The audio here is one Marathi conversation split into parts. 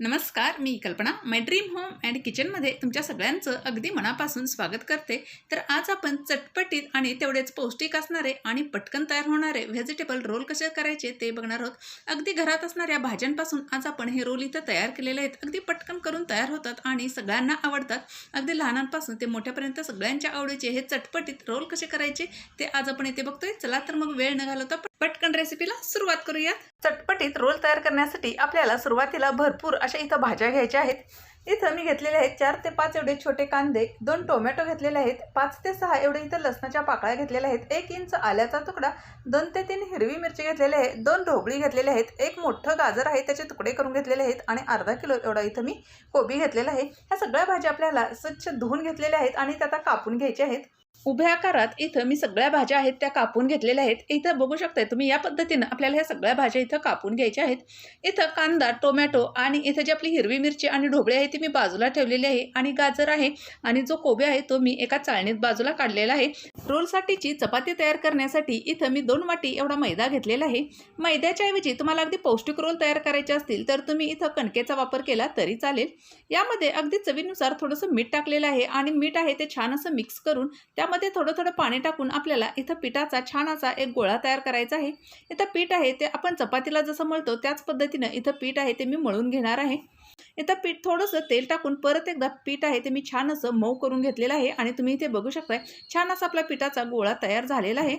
नमस्कार मी कल्पना. माय ड्रीम होम अँड किचनमध्ये तुमच्या सगळ्यांचं अगदी मनापासून स्वागत करते. तर आज आपण चटपटीत आणि तेवढेच पौष्टिक असणारे आणि पटकन तयार होणारे व्हेजिटेबल रोल कसे करायचे ते बघणार आहोत. अगदी घरात असणाऱ्या भाज्यांपासून आज आपण हे रोल इथं तयार केलेले आहेत. अगदी पटकन करून तयार होतात आणि सगळ्यांना आवडतात. अगदी लहानांपासून ते मोठ्यापर्यंत सगळ्यांच्या आवडीचे हे चटपटीत रोल कसे करायचे ते आज आपण इथे बघतोय. चला तर मग वेळ न घालवता पटकन रेसिपीला सुरुवात करूयात. चटपटीत रोल तयार करण्यासाठी आपल्याला सुरुवातीला भरपूर अशा इथं भाज्या घ्यायच्या आहेत. इथं मी घेतलेले आहेत चार ते पाच एवढे छोटे कांदे दोन टोमॅटो घेतलेले आहेत पाच ते सहा एवढे इथं लसणाच्या पाकळ्या घेतलेल्या आहेत एक इंच आल्याचा तुकडा दोन ते तीन हिरवी मिरची घेतलेली आहे दोन ढोबळी घेतलेले आहेत एक मोठं गाजर आहे त्याचे तुकडे करून घेतलेले आहेत आणि अर्धा किलो एवढा इथं मी कोबी घेतलेला आहे. ह्या सगळ्या भाज्या आपल्याला स्वच्छ धुवून घेतलेल्या आहेत आणि त्या कापून घ्यायच्या आहेत. उभ्या आकारात इथं मी सगळ्या भाज्या आहेत त्या कापून घेतलेल्या आहेत. इथं बघू शकताय तुम्ही या पद्धतीनं आपल्याला ह्या सगळ्या भाज्या इथं कापून घ्यायच्या आहेत. इथं कांदा टोमॅटो आणि इथं जी आपली हिरवी मिरची आणि ढोबळी आहे ती मी बाजूला ठेवलेली आहे आणि गाजर आहे आणि जो कोबी आहे तो मी एका चाळणीत बाजूला काढलेला आहे. रोलसाठीची चपाती तयार करण्यासाठी इथं मी दोन वाटी एवढा मैदा घेतलेला आहे. मैद्याच्या ऐवजी तुम्हाला अगदी पौष्टिक रोल तयार करायचे असतील तर तुम्ही इथं कणकेचा वापर केला तरी चालेल. यामध्ये अगदी चवीनुसार थोडंसं मीठ टाकलेलं आहे आणि मीठ आहे ते छान असं मिक्स करून त्यामध्ये थोडं थोडं पाणी टाकून आपल्याला इथं पिठाचा छान असा एक गोळा तयार करायचा आहे. इथं पीठ आहे ते आपण चपातीला जसं मळतो त्याच पद्धतीनं इथं पीठ आहे ते मी मळून घेणार आहे. इथं पीठ थोडंसं तेल टाकून परत एकदा पीठ आहे ते मी छान असं मऊ करून घेतलेलं आहे आणि तुम्ही इथे बघू शकताय छान असा आपला पिठाचा गोळा तयार झालेला आहे.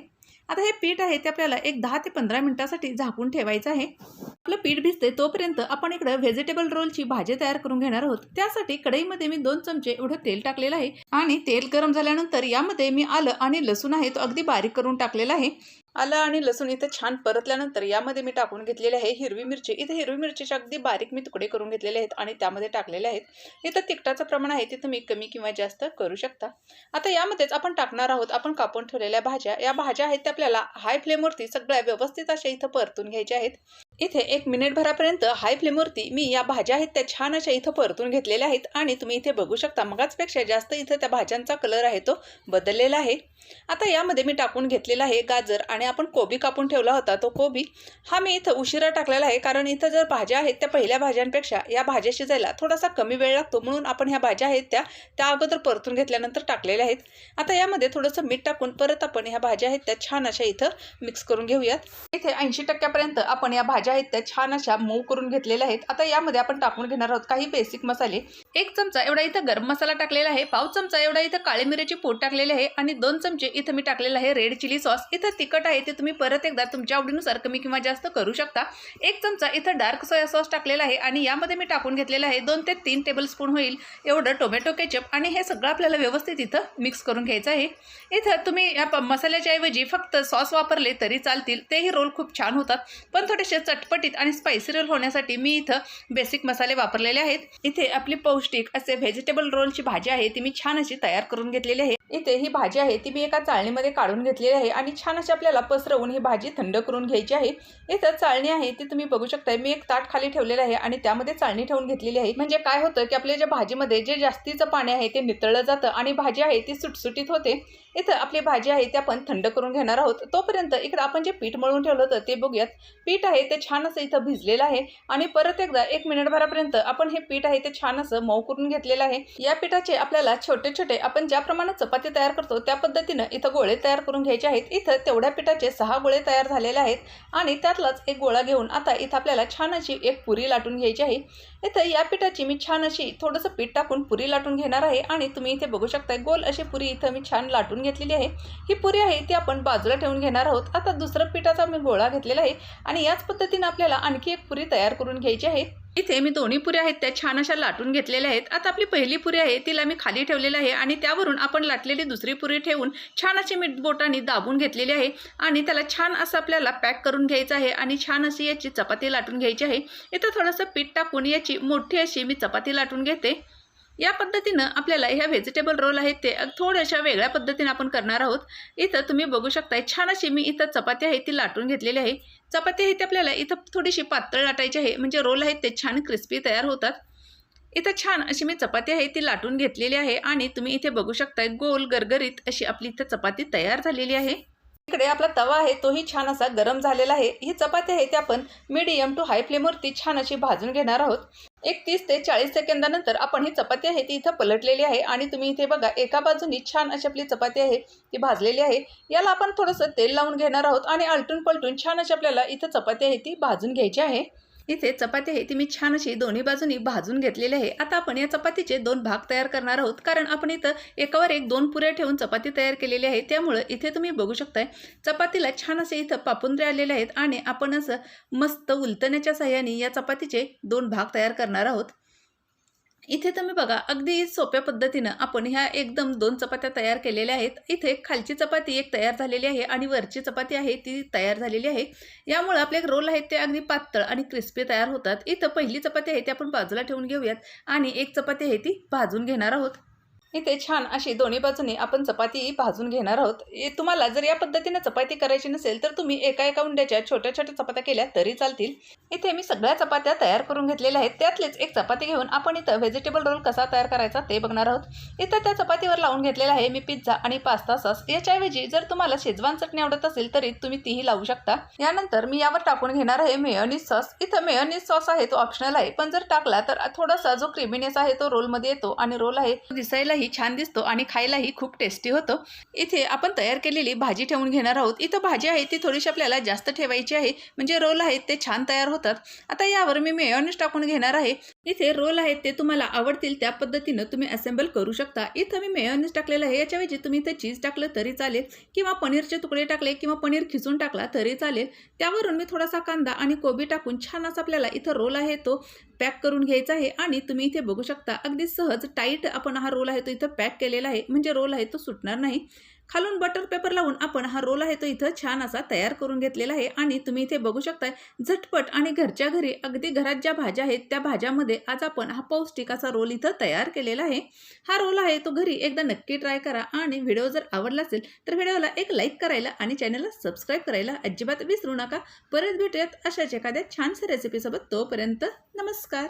आता हे पीठ आहे ते आपल्याला एक दहा ते पंधरा मिनिटासाठी झाकून ठेवायचं आहे. आपलं पीठ भिजते तोपर्यंत आपण इकडं व्हेजिटेबल रोलची भाजी तयार करून घेणार आहोत. त्यासाठी कढईमध्ये मी दोन चमचे एवढं तेल टाकलेलं आहे आणि तेल गरम झाल्यानंतर यामध्ये मी आलं आणि लसूण आहे तो अगदी बारीक करून टाकलेला आहे. आलं आणि लसूण इथं छान परतल्यानंतर यामध्ये मी टाकून घेतलेले आहे हिरवी मिरची. इथे हिरवी मिरचीचे अगदी बारीक मी तुकडे करून घेतलेले आहेत आणि त्यामध्ये टाकलेले आहेत. इथं तिखटाचं प्रमाण आहे ते तुम्ही कमी किंवा जास्त करू शकता. आता यामध्येच आपण टाकणार आहोत आपण कापून ठेवलेल्या भाज्या. या भाज्या आहेत त्या आपल्याला हाय फ्लेमवरती सगळ्या व्यवस्थित अशा इथं परतून घ्यायच्या आहेत. इथे एक मिनिटभरापर्यंत हाय फ्लेमवरती मी या भाज्या आहेत त्या छान अशा इथं परतून घेतलेल्या आहेत आणि तुम्ही इथे बघू शकता मगाचपेक्षा जास्त इथं त्या भाज्यांचा कलर आहे तो बदललेला आहे. आता यामध्ये मी टाकून घेतलेला आहे गाजर आणि आपण कोबी कापून ठेवला होता तो कोबी. हा मी इथं उशिरा टाकलेला आहे कारण इथं जर भाज्या आहेत त्या पहिल्या भाज्यांपेक्षा या भाज्या शिजायला थोडासा कमी वेळ लागतो म्हणून आपण ह्या भाज्या आहेत त्या त्या अगोदर परतून घेतल्यानंतर टाकलेल्या आहेत. आता यामध्ये थोडंसं मीठ टाकून परत आपण ह्या भाज्या आहेत त्या छान अशा इथं मिक्स करून घेऊयात. इथे ऐंशी टक्क्यापर्यंत आपण या भाज्या आहेत त्या छान अशा मऊ करून घेतलेल्या आहेत. आता यामध्ये आपण टाकून घेणार आहोत काही बेसिक मसाले. एक चमचा एवढा इथं गरम मसाला टाकलेला आहे. पाव चमचा एवढा इथं काळे मिऱ्याची पोट टाकलेले आहे आणि दोन चमचे इथं मी टाकलेला आहे रेड चिली सॉस इथं तिखट आहे ते तुम्ही परत एकदा तुमच्या आवडीनुसार कमी किंवा जास्त करू शकता. एक चमचा इथं डार्क सोया सॉस टाकलेला आहे आणि यामध्ये मी टाकून घेतलेलं आहे दोन ते तीन टेबलस्पून होईल एवढं टोमॅटो केचप आणि हे सगळं आपल्याला व्यवस्थित इथं मिक्स करून घ्यायचं आहे. इथं तुम्ही या प- मसाल्याच्या ऐवजी फक्त सॉस वापरले तरी चालतील. तेही रोल खूप छान होतात. पण थोडेसे चटपटीत आणि स्पायसी रोल होण्यासाठी मी इथं बेसिक मसाले वापरलेले आहेत. इथे आपली पौष्टिक असे व्हेजिटेबल रोलची भाजी आहे ती मी छान अशी तयार करून घेतलेली आहे. इथे ही भाजी आहे ती मी एका चाळणीमध्ये काढून घेतलेली आहे आणि छान अशी आपल्याला पसरवून ही भाजी थंड करून घ्यायची आहे. इथं चाळणी आहे ती तुम्ही बघू शकताय मी एक ताट खाली ठेवलेलं आहे आणि त्यामध्ये चाळणी ठेवून घेतलेली आहे. म्हणजे काय होतं की आपल्या ज्या भाजीमध्ये जे जास्तीचं पाणी आहे ते नितळलं जातं आणि भाजी आहे ती सुटसुटीत होते. इथं आपली भाजी आहे ती आपण थंड करून घेणार आहोत. तोपर्यंत इकडं आपण जे पीठ मळून ठेवलं होतं ते बघूयात. पीठ आहे ते छान असं इथं भिजलेलं आहे. आणि परत एकदा एक मिनिटभरापर्यंत आपण हे पीठ आहे ते छान असं मऊ करून घेतलेलं आहे. या पिठाचे आपल्याला छोटे छोटे आपण ज्या प्रमाणात चपाती तयार करतो त्या पद्धतीनं इथं गोळे तयार करून घ्यायचे आहेत. इथं तेवढ्या पिठाचे सहा गोळे तयार झालेले आहेत. आणि त्यातलाच एक गोळा घेऊन आता इथं आपल्याला छान अशी एक पुरी लाटून घ्यायची आहे. इथं या पिठाची मी छान अशी थोडंसं पीठ टाकून पुरी लाटून घेणार आहे. आणि तुम्ही इथे बघू शकता गोल अशी पुरी इथं मी छान लाटून घेतलेली आहे. ही पुरी आहे ती आपण बाजूला ठेवून घेणार आहोत. आता दुसरं पिठाचा मी गोळा घेतलेला आहे. आणि याच पद्धती आपल्याला आणखी एक पुरी तयार करून घ्यायची आहे. इथे मी दोन्ही पुऱ्या आहेत त्या छान अशा लाटून घेतलेल्या आहेत. आता आपली पहिली पुरी आहे तिला मी खाली ठेवलेली आहे आणि त्यावरून आपण लाटलेली दुसरी पुरी ठेवून छान अशी मीठ बोटाने दाबून घेतलेली आहे आणि त्याला छान असं आपल्याला पॅक करून घ्यायचं आहे आणि छान अशी याची चपाती लाटून घ्यायची आहे. इथं थोडंसं पीठ टाकून याची मोठी अशी मी चपाती लाटून घेते. या पद्धतीनं आपल्याला ह्या व्हेजिटेबल रोल आहेत ते थोड्याशा वेगळ्या पद्धतीने आपण करणार आहोत. इथं तुम्ही बघू शकताय छान अशी मी इथं चपाती आहे ती लाटून घेतलेली आहे. चपाती आहे ती आपल्याला इथं थोडीशी पातळ लाटायची आहे म्हणजे रोल आहेत ते छान क्रिस्पी तयार होतात. इथं छान अशी मी चपाती आहे ती लाटून घेतलेली आहे आणि तुम्ही इथे बघू शकताय गोल गरगरीत अशी आपली इथं चपाती तयार झालेली आहे. इकडे आपला तवा आहे तोही छान असा गरम झालेला आहे. ही चपाती आहे ती आपण मीडियम टू हाय फ्लेमवरती छान अशी भाजून घेणार आहोत. एक तीस ते चाळीस सेकंदानंतर आपण ही चपाती आहे ती इथं पलटलेली आहे आणि तुम्ही इथे बघा एका बाजूनी छान अशी आपली चपाती आहे ती भाजलेली आहे. याला आपण थोडंसं तेल लावून घेणार आहोत आणि आलटून पलटून छान अशी आपल्याला इथं चपाती आहे ती भाजून घ्यायची आहे. इथे चपाती आहे ती मी छान अशी दोन्ही बाजूनी भाजून घेतलेली आहे. आता आपण या चपातीचे दोन भाग तयार करणार आहोत. कारण आपण इथं एकावर एक दोन पुऱ्या ठेवून चपाती तयार केलेली आहे. त्यामुळं इथे तुम्ही बघू शकताय चपातीला छान असे इथं पापुंद्रे आलेले आहेत. आणि आपण असं मस्त उलटण्याच्या साह्याने या चपातीचे दोन भाग तयार करणार आहोत. इथे तुम्ही बघा अगदी सोप्या पद्धतीनं आपण ह्या एकदम दोन चपात्या तयार केलेल्या आहेत. इथे खालची चपाती एक तयार झालेली आहे आणि वरची चपाती आहे ती तयार झालेली आहे. यामुळे आपले रोल आहेत ते अगदी पातळ आणि क्रिस्पी तयार होतात. इथं पहिली चपाती आहे ती आपण बाजूला ठेवून घेऊयात आणि एक चपाती आहे ती भाजून घेणार आहोत. इथे छान अशी दोन्ही बाजूने आपण चपाती भाजून घेणार आहोत. तुम्हाला जर या पद्धतीने चपाती करायची नसेल तर तुम्ही एका एका उंड्याच्या छोट्या छोट्या चपात्या केल्या तरी चालतील. इथे मी सगळ्या चपात्या तयार करून घेतलेल्या आहेत. त्यातलेच एक चपाती घेऊन आपण इथं व्हेजिटेबल रोल कसा तयार करायचा ते बघणार आहोत. इथं त्या चपातीवर लावून घेतलेला आहे मी पिझ्झा आणि पास्ता सॉस याच्याऐवजी जर तुम्हाला शेजवान चटणी आवडत असेल तरी तुम्ही तीही लावू शकता. यानंतर मी यावर टाकून घेणार आहे मेयोनीज सॉस इथं मेयोनीज सॉस आहे तो ऑप्शनल आहे. पण जर टाकला तर थोडासा जो क्रिमिनेस आहे तो रोलमध्ये येतो आणि रोल आहे. तो दिसायलाही छान दिसतो आणि खायलाही खूप टेस्टी होतो. इथे आपण तयार केलेली भाजी ठेवून घेणार आहोत. इथं भाजी आहे ती थोडीशी आपल्याला जास्त ठेवायची आहे. म्हणजे रोल आहेत ते छान तयार होतात. आता यावर मी मेयोनीज टाकून घेणार आहे. इथे रोल आहेत ते तुम्हाला आवडतील त्या पद्धतीनं तुम्ही असेंबल करू शकता. इथं मी मेयोनीज टाकलेलं आहे याच्याऐवजी तुम्ही इथं चीज टाकलं तरी चालेल किंवा पनीरचे तुकडे टाकले किंवा पनीर खिचून टाकला तरी चालेल. त्यावरून मी थोडासा कांदा आणि कोबी टाकून छान असा आपल्याला इथं रोल आहे तो पॅक करून घ्यायचा आहे आणि तुम्ही इथे बघू शकता अगदी सहज टाईट आपण हा रोल आहे तो इथं पॅक केलेला आहे. म्हणजे रोल आहे तो सुटणार नाही. खालून बटर पेपर लावून आपण हा रोल आहे तो इथं छान असा तयार करून घेतलेला आहे. आणि तुम्ही इथे बघू शकताय झटपट आणि घरच्या घरी अगदी घरात ज्या भाज्या आहेत त्या भाज्यामध्ये आज आपण हा पौष्टिक असा रोल इथं तयार केलेला आहे. हा रोल आहे तो घरी एकदा नक्की ट्राय करा. आणि व्हिडिओ जर आवडला असेल तर व्हिडिओला एक लाईक करायला आणि चॅनलला सबस्क्राईब करायला अजिबात विसरू नका. परत भेटूयात अशाच एखाद्या छानशा रेसिपीसोबत तोपर्यंत नमस्कार.